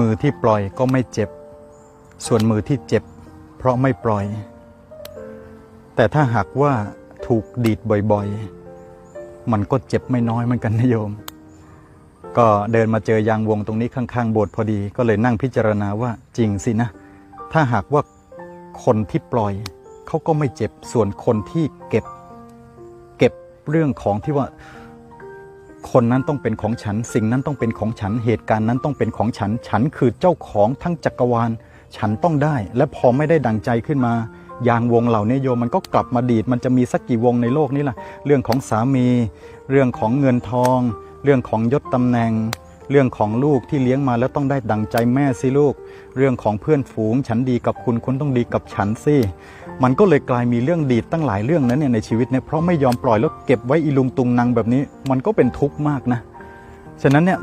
มือที่ปล่อยก็ไม่เจ็บ ส่วนมือที่เจ็บ เพราะไม่ปล่อย แต่ถ้าหากว่าถูกดีดบ่อยๆ มันก็เจ็บไม่น้อยเหมือนกันนะโยม ก็เดินมาเจอยางวงตรงนี้ข้างๆโบสถ์พอดี ก็เลยนั่งพิจารณาว่าจริงสินะ ถ้าหากว่าคนที่ปล่อยเขาก็ไม่เจ็บ ส่วนคนที่เก็บ เก็บเรื่องของที่ว่า คนนั้นต้องเป็นของฉัน สิ่งนั้นต้องเป็นของฉัน เหตุการณ์นั้นต้องเป็นของฉัน ฉันคือเจ้าของทั้งจักรวาล ฉันต้องได้ และพอไม่ได้ดังใจขึ้นมายางวงเหล่านี้โยมมันก็กลับมาดีด มันจะมีสักกี่วงในโลกนี้ล่ะ เรื่องของสามี เรื่องของเงินทอง เรื่องของยศตำแหน่ง เรื่องของลูกที่เลี้ยงมาแล้วต้องได้ดังใจแม่สิลูก เรื่องของเพื่อนฝูง ฉันดีกับคุณคุณต้องดีกับฉันสิมันก็เลยกลายมีเรื่องดีดตั้งหลายเรื่องนั้นเนี่ยในชีวิตเนี่ยเพราะไม่ยอมปล่อยแล้วเก็บไว้อีลุงตุงนังแบบนี้ มันก็เป็นทุกข์มากนะฉะนั้นเนี่ย